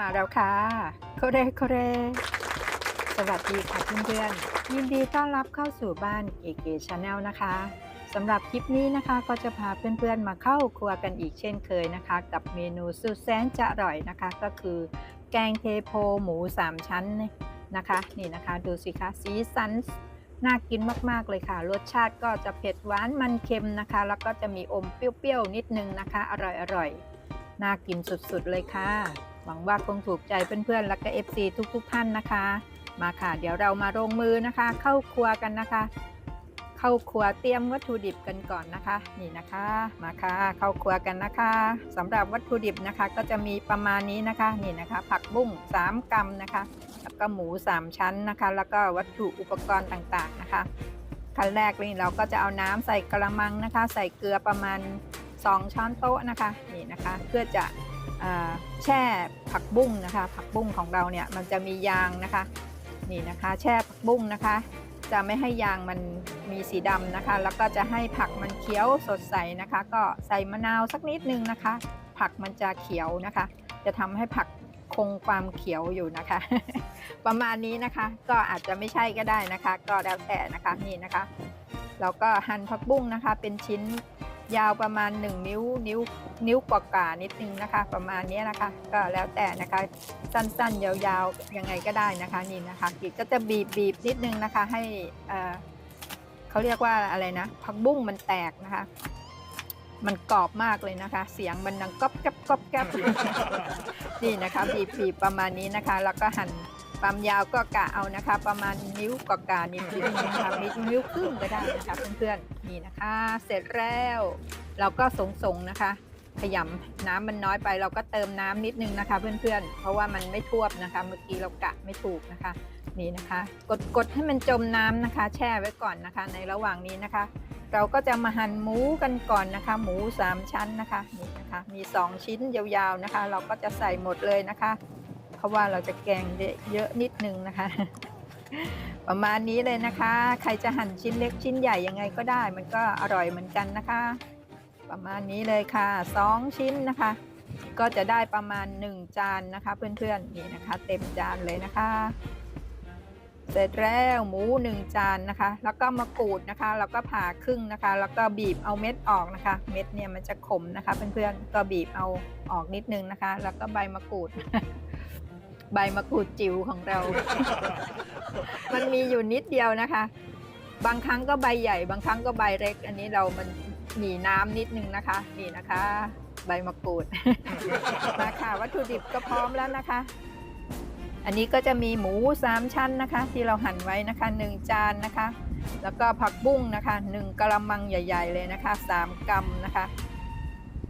มาแล้วค่ะมาแล้วค่ะโคเรโคเรสวัสดีค่ะเพื่อนๆยินดีต้อนรับเข้าสู่บ้านเก๋ๆชาแนลนะคะสำหรับคลิปนี้นะคะก็จะพาเพื่อนๆมาเข้าครัวกันอีกเช่นเคยนะคะ กับเมนูสุดแสนจะอร่อยนะคะ ก็คือแกงเทโพหมู 3 ชั้นนะคะนี่นะคะดูสิคะสีสันน่ากินมากๆเลยค่ะ รสชาติก็จะเผ็ดหวานมันเค็มนะคะ แล้วก็จะมีอมเปรี้ยวๆนิดนึงนะคะ อร่อยๆน่ากินสุดๆเลยค่ะ หวังว่าคงถูกใจเพื่อนๆ และก็ FC ทุกๆ ท่านนะคะ มาค่ะ เดี๋ยวเรามาลงมือนะคะ เข้าครัวกันนะคะ เข้าครัวเตรียมวัตถุดิบกันก่อนนะคะ นี่นะคะ มาค่ะ เข้าครัวกันนะคะสำหรับวัตถุดิบนะคะ ก็จะมีประมาณนี้นะคะ นี่นะคะ ผักบุ้ง3กรัมนะคะ แล้วก็หมู 3 ชั้นนะคะ แล้วก็วัตถุอุปกรณ์ต่างๆนะคะขั้นแรกนี่เราก็จะเอาน้ำใส่กระมังนะคะ ใส่เกลือประมาณ 2 ช้อนโต๊ะนะคะ นี่นะคะ เพื่อจะ แช่ผักบุ้งนะคะ ผักบุ้งของเราเนี่ยมันจะมียางนะคะนี่นะคะ แช่ผักบุ้งนะคะ จะไม่ให้ยางมันมีสีดำนะคะ แล้วก็จะให้ผักมันเขียวสดใสนะคะ ก็ใส่มะนาวสักนิดนึงนะคะ ผักมันจะเขียวนะคะ จะทำให้ผักคงความเขียวอยู่นะคะ ประมาณนี้นะคะก็อาจจะไม่ใช่ก็ได้นะคะ ก็แล้วแต่นะคะนี่นะคะ เราก็หั่นผักบุ้งนะคะ เป็นชิ้น ยาวประมาณ 1 นิ้วนิ้วนิ้วกว่าๆนิดนึงนะคะ ประมาณนี้นะคะ ก็แล้วแต่นะคะ สั้นๆ ยาวๆยังไงก็ได้นะคะนี่นะคะกิจก็จะบีบบีบนิดนึงนะคะ ให้เอ่อเขาเรียกว่าอะไรนะผักบุ้งมันแตกนะคะ มันกรอบมากเลยนะคะ เสียงมันดังก๊อบแก๊บก๊อบแก๊บนี่นะคะ บีบบีบประมาณนี้นะคะ แล้วก็หั่น ความยาวก็กะเอานะคะ ประมาณนิ้วกว่ากานิดนึงนะคะนิ้วครึ่งก็ได้นะคะเพื่อนๆนี่นะคะ เสร็จแล้ว เราก็สงสงๆนะคะ ขยำน้ำมันน้อยไป เราก็เติมน้ำนิดนึงนะคะ เพื่อนๆ เพราะว่ามันไม่ท่วมนะคะ เมื่อกี้เรากะไม่ถูกนะคะนี่นะคะ กดกดให้มันจมน้ำนะคะ แช่ไว้ก่อนนะคะ ในระหว่างนี้นะคะ เราก็จะมาหั่นหมูกันก่อนนะคะ หมู 3 ชั้นนะคะนี่นะคะ มี 2 ชิ้นยาวๆนะคะ เราก็จะใส่หมดเลยนะคะ ราะว่าเราจะแกงเยอะนิดนึงนะคะ ประมาณนี้เลยนะคะ ใครจะหั่นชิ้นเล็กชิ้นใหญ่ยังไงก็ได้ มันก็อร่อยเหมือนกันนะคะ ประมาณนี้เลยค่ะ2ชิ้นนะคะ ก็จะได้ประมาณ 1 จานนะคะ เพื่อนๆนี่นะคะ เต็มจานเลยนะคะ เสร็จแล้วหมู 1 จานนะคะ แล้วก็มะกรูดนะคะแล้วก็ผ่าครึ่งนะคะ แล้วก็บีบเอาเม็ดออกนะคะ เม็ดเนี่ยมันจะขมนะคะ เพื่อนๆก็บีบเอาออกนิดนึงนะคะ แล้วก็ใบมะกรูด ใบมะกรูดจิ๋วของเรา มันมีอยู่นิดเดียวนะคะ บางครั้งก็ใบใหญ่ บางครั้งก็ใบเล็ก อันนี้เรามันหนีน้ำนิดนึงนะคะ นี่นะคะ ใบมะกรูดมาค่ะวัตถุดิบก็พร้อมแล้วนะคะ อันนี้ก็จะมีหมู3ชั้นนะคะ ที่เราหั่นไว้นะคะ1จานนะคะ แล้วก็ผักบุ้งนะคะ1กะละมังใหญ่ ๆ เลยนะคะ3กรัมนะคะ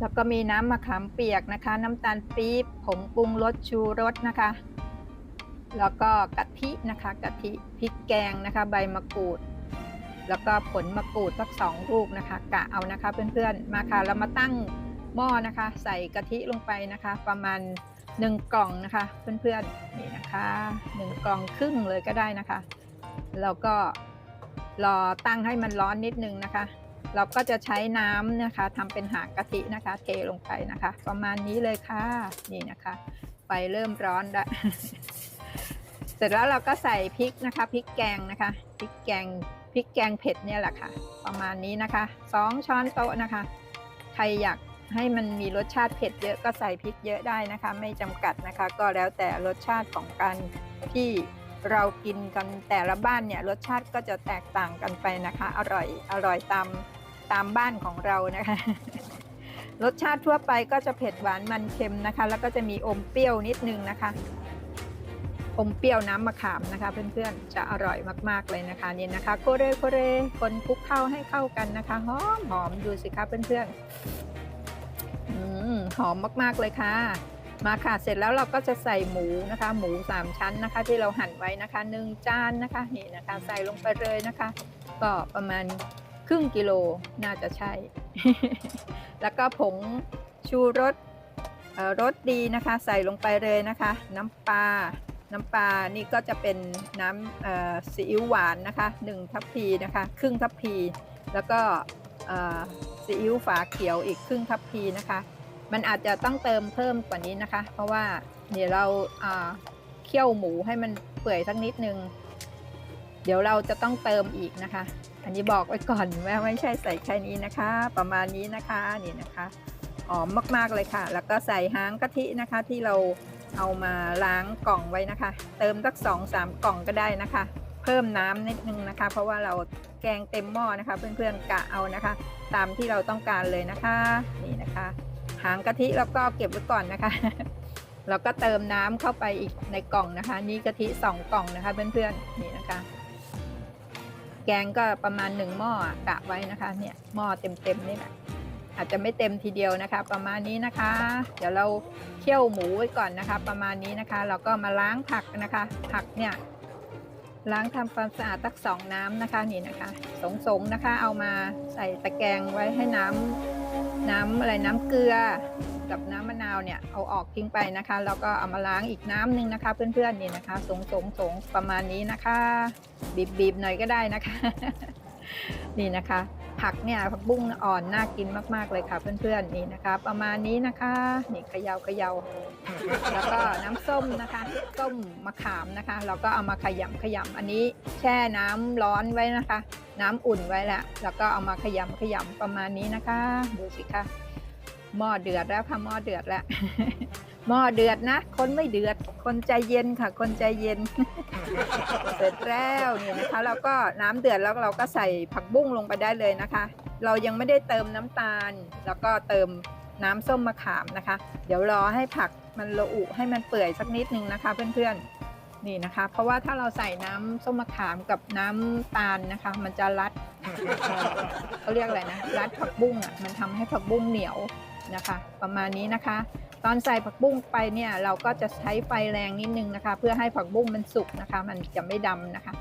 แล้วก็มีน้ำมะขามเปียกนะคะ น้ำตาลปี๊บผงปรุงรสชูรสนะคะ แล้วก็กะทินะคะกะทิพริกแกงนะคะ ใบมะกรูด แล้วก็ผลมะกรูดสักสองลูกนะคะ กะเอานะคะเพื่อนๆมาค่ะเรามาตั้งหม้อนะคะ ใส่กะทิลงไปนะคะ ประมาณ1กล่องนะคะ เพื่อนๆนี่นะคะ1กล่องครึ่งเลยก็ได้นะคะแล้วก็รอตั้งให้มันร้อนนิดนึงนะคะ เราก็จะใช้น้ำนะคะทำเป็นหางกะทินะคะ เทลงไปนะคะ ประมาณนี้เลยค่ะนี่นะคะไฟเริ่มร้อนแล้วเสร็จแล้วเราก็ใส่พริกนะคะพริกแกงนะคะพริกแกงพริกแกงเผ็ดเนี่ยแหละค่ะ ประมาณนี้นะคะสองช้อนโต๊ะนะคะ ใครอยากให้มันมีรสชาติเผ็ดเยอะก็ใส่พริกเยอะได้นะคะ ไม่จำกัดนะคะ ก็แล้วแต่รสชาติของการที่เรากินกันแต่ละบ้านเนี่ยรสชาติก็จะแตกต่างกันไปนะคะ อร่อยอร่อยตาม ตามบ้านของเรานะคะ รสชาติทั่วไปก็จะเผ็ดหวานมันเค็มนะคะ แล้วก็จะมีอมเปรี้ยวนิดนึงนะคะ อมเปรี้ยวน้ำมะขามนะคะ เพื่อนๆจะอร่อยมากๆเลยนะคะนี่นะคะโคเรโคเรคนคลุกเข้าให้เข้ากันนะคะหอมหอมดูสิคะเพื่อนๆอืมหอมมากๆเลยค่ะมาค่ะเสร็จแล้วเราก็จะใส่หมูนะคะ หมูสามชั้นนะคะ ที่เราหั่นไว้นะคะหนึ่งจานนะคะนี่นะคะ ใส่ลงไปเลยนะคะ ก็ประมาณ ครึ่งกิโลน่าจะใช่ แล้วก็ผงชูรสรสดีนะคะ ใส่ลงไปเลยนะคะ น้ำปลา น้ำปลานี่ก็จะเป็นน้ำซีอิ๊วหวานนะคะ1ทัพพีนะคะ ครึ่งทัพพี แล้วก็ซีอิ๊วฝาเขียวอีกครึ่งทัพพีนะคะ มันอาจจะต้องเติมเพิ่มกว่านี้นะคะ เพราะว่าเดี๋ยวเราเคี่ยวหมูให้มันเปื่อยสักนิดนึง เดี๋ยวเราจะต้องเติมอีกนะคะ อันนี้บอกไว้ก่อนว่าไม่ใช่ใส่แค่นี้นะคะ ประมาณนี้นะคะนี่นะคะหอมมากๆเลยค่ะ แล้วก็ใส่หางกะทินะคะที่เราเอามาล้างกล่องไว้นะคะ เติมสักสองสามกล่องก็ได้นะคะ เพิ่มน้ำนิดนึงนะคะ เพราะว่าเราแกงเต็มหม้อนะคะ เพื่อนๆกะเอานะคะ ตามที่เราต้องการเลยนะคะนี่นะคะ หางกะทิแล้วก็เก็บไว้ก่อนนะคะแล้วก็เติมน้ำเข้าไปอีกในกล่องนะคะ นี่กะทิสองกล่องนะคะ เพื่อนๆนี่นะคะ แกงก็ประมาณหนึ่งหม้อกะไว้นะคะเนี่ยหม้อเต็มๆนี่แหละอาจจะไม่เต็มทีเดียวนะคะ ประมาณนี้นะคะ เดี๋ยวเราเคี่ยวหมูไว้ก่อนนะคะ ประมาณนี้นะคะ เราก็มาล้างผักนะคะ ผักเนี่ยล้างทำความสะอาดตักสองน้ำนะคะนี่นะคะ สงๆนะคะ เอามาใส่ตะแกรงไว้ให้น้ำ น้ำอะไรน้ำเกลือกับน้ำมะนาวเนี่ยเอาออกทิ้งไปนะคะแล้วก็เอามาล้างอีกน้ำหนึ่งนะคะ เพื่อนๆนี่นะคะ สงสงสงประมาณนี้นะคะ บีบๆหน่อยก็ได้นะคะ นี่นะคะ ผักเนี่ยผักบุ้งอ่อนน่ากินมากๆเลยค่ะเพื่อนๆนี่นะคะ ประมาณนี้นะคะนี่เขยาเขยาแล้วก็น้ำส้มนะคะส้มมะขามนะคะ เราก็เอามาขยำขยำอันนี้ แช่น้ำร้อนไว้นะคะ น้ำอุ่นไว้แล้วแล้วก็เอามาขยำขยำประมาณนี้นะคะ ดูสิคะหม้อเดือดแล้วค่ะหม้อเดือดแล้ว หม้อเดือดนะ คนไม่เดือด คนใจเย็นค่ะ คนใจเย็น เสร็จแล้วนี่นะคะแล้วก็น้ำเดือดแล้วเราก็ใส่ผักบุ้งลงไปได้เลยนะคะ เรายังไม่ได้เติมน้ำตาล แล้วก็เติมน้ำส้มมะขามนะคะ เดี๋ยวรอให้ผักมันระอุให้มันเปื่อยสักนิดนึงนะคะ เพื่อนๆนี่นะคะ เพราะว่าถ้าเราใส่น้ำส้มมะขามกับน้ำตาลนะคะ มันจะรัดเขาเรียกอะไรนะรัดผักบุ้งอะมันทำให้ผักบุ้งเหนียวนะคะ ประมาณนี้นะคะ ตอนใส่ผักบุ้งไปเนี่ยเราก็จะใช้ไฟแรงนิดนึงนะคะ เพื่อให้ผักบุ้งมันสุกนะคะ มันจะไม่ดำนะคะ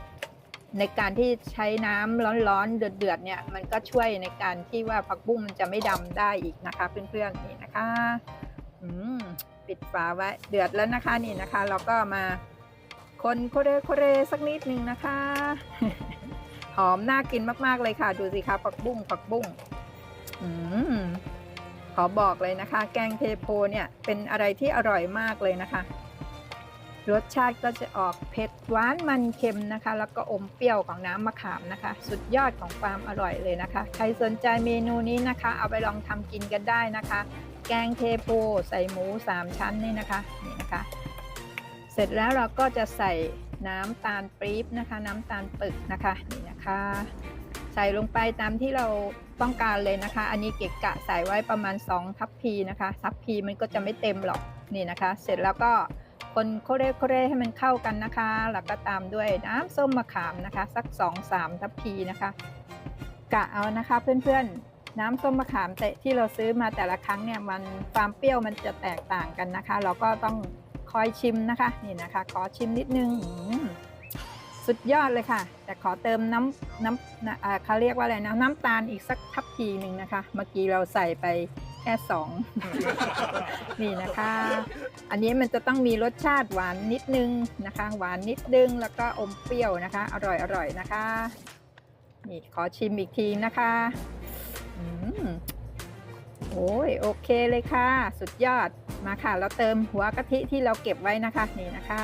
ในการที่ใช้น้ำร้อนๆเดือดๆเนี่ยมันก็ช่วยในการที่ว่าผักบุ้งมันจะไม่ดำได้อีกนะคะ เพื่อนๆนี่นะคะอืมปิดฝาไว้เดือดแล้วนะคะนี่นะคะ เราก็มาคนโคเรโคเรสักนิดนึงนะคะ หอมน่ากินมากๆเลยค่ะ ดูสิคะผักบุ้งผักบุ้งอืม ขอบอกเลยนะคะ แกงเทโพเนี่ยเป็นอะไรที่อร่อยมากเลยนะคะ รสชาติก็จะออกเผ็ดหวานมันเค็มนะคะ แล้วก็อมเปรี้ยวของน้ำมะขามนะคะ สุดยอดของความอร่อยเลยนะคะ ใครสนใจเมนูนี้นะคะ เอาไปลองทำกินกันได้นะคะ แกงเทโพใส่หมู 3 ชั้นนี่นะคะนี่นะคะ เสร็จแล้วเราก็จะใส่น้ำตาลปี๊บนะคะ น้ำตาลปึกนะคะนี่นะคะ ใส่ลงไปตามที่เราต้องการเลยนะคะ อันนี้เกะกะใส่ไว้ประมาณ 2 ทัพพีนะคะทัพพีมันก็จะไม่เต็มหรอกนี่นะคะ เสร็จแล้วก็คนโคเรโคเรให้มันเข้ากันนะคะ แล้วก็ตามด้วยน้ำส้มมะขามนะคะ สัก 2-3 ทัพพีนะคะ กะเอานะคะเพื่อนๆ น้ำส้มมะขามแต่ที่เราซื้อมาแต่ละครั้งเนี่ยมันความเปรี้ยวมันจะแตกต่างกันนะคะ เราก็ต้องคอยชิมนะคะนี่นะคะขอชิมนิดนึงอืม สุดยอดเลยค่ะ แต่ขอเติมน้ำน้ำนะเขาเรียกว่าอะไรนะ น้ำตาลอีกสักทัพพีหนึ่งนะคะ เมื่อกี้เราใส่ไปแค่สองนี่นะคะ อันนี้มันจะต้องมีรสชาติหวานนิดนึงนะคะ หวานนิดนึงแล้วก็อมเปรี้ยวนะคะ อร่อยอร่อยนะคะ นี่ขอชิมอีกทีนะคะอืมโอ้ยโอเคเลยค่ะ สุดยอดมาค่ะ เราเติมหัวกะทิที่เราเก็บไว้นะคะ นี่นะคะ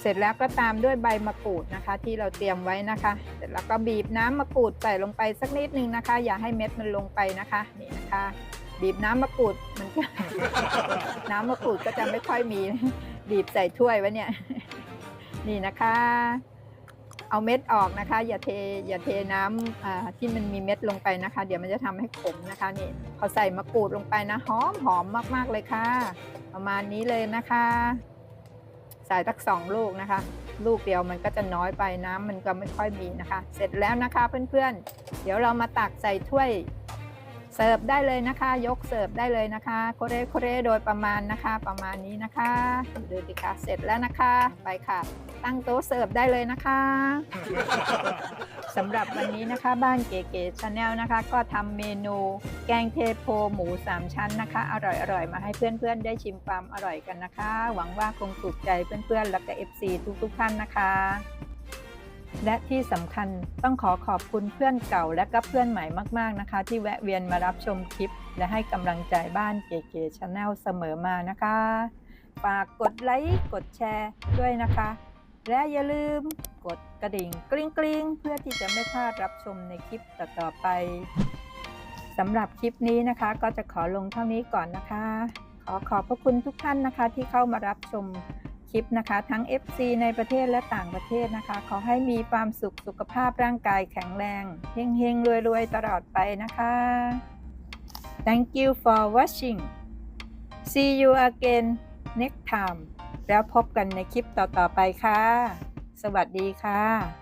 เสร็จแล้วก็ตามด้วยใบมะกรูดนะคะ ที่เราเตรียมไว้นะคะ เสร็จแล้วก็บีบน้ำมะกรูดใส่ลงไปสักนิดนึงนะคะ อย่าให้เม็ดมันลงไปนะคะนี่นะคะ บีบน้ำมะกรูดมันก็น้ำมะกรูดก็จะไม่ค่อยมี บีบใส่ถ้วยไว้เนี่ยนี่นะคะ เอาเม็ดออกนะคะ อย่าเทอย่าเทน้ำที่มันมีเม็ดลงไปนะคะ เดี๋ยวมันจะทำให้ขมนะคะนี่พอใส่มะกรูดลงไปนะหอมหอมมากๆเลยค่ะ ประมาณนี้เลยนะคะ ใส่ตักสองลูกนะคะ ลูกเดียวมันก็จะน้อยไปน้ำมันก็ไม่ค่อยมีนะคะ เสร็จแล้วนะคะเพื่อนๆ เดี๋ยวเรามาตักใส่ถ้วยเสิร์ฟได้เลยนะคะ ยกเสิร์ฟได้เลยนะคะโคเรโคเรโดยประมาณนะคะ ประมาณนี้นะคะดูดิค่ะเสร็จแล้วนะคะ ไปค่ะ ตั้งโต๊ะเสิร์ฟได้เลยนะคะ สำหรับวันนี้นะคะบ้านเก๋ๆชาแนลนะคะ ก็ทำเมนูแกงเทโพหมู 3 ชั้นนะคะ อร่อยๆ มาให้เพื่อนๆ ได้ชิมความอร่อยกันนะคะ หวังว่าคงถูกใจเพื่อนๆ และก็ FC ทุกๆท่านนะคะ และที่สำคัญต้องขอขอบคุณเพื่อนเก่าและก็เพื่อนใหม่มากๆนะคะ ที่แวะเวียนมารับชมคลิป และให้กำลังใจบ้านเก๋ๆชาแนลเสมอมานะคะฝากกดไลค์กดแชร์ด้วยนะคะ และอย่าลืมกดกระดิ่งกริ๊งกริ๊งเพื่อที่จะไม่พลาดรับชมในคลิปต่อๆไปสำหรับคลิปนี้นะคะ ก็จะขอลงเท่านี้ก่อนนะคะ ขอขอบพระคุณทุกท่านนะคะ ที่เข้ามารับชมคลิปนะคะ ทั้ง FC ในประเทศและต่างประเทศนะคะ ขอให้มีความสุขสุขภาพร่างกายแข็งแรงเฮงเฮงรวยรวยๆ ตลอดไปนะคะ Thank you for watching See you again next time แล้วพบกันในคลิปต่อๆไปค่ะ สวัสดีค่ะ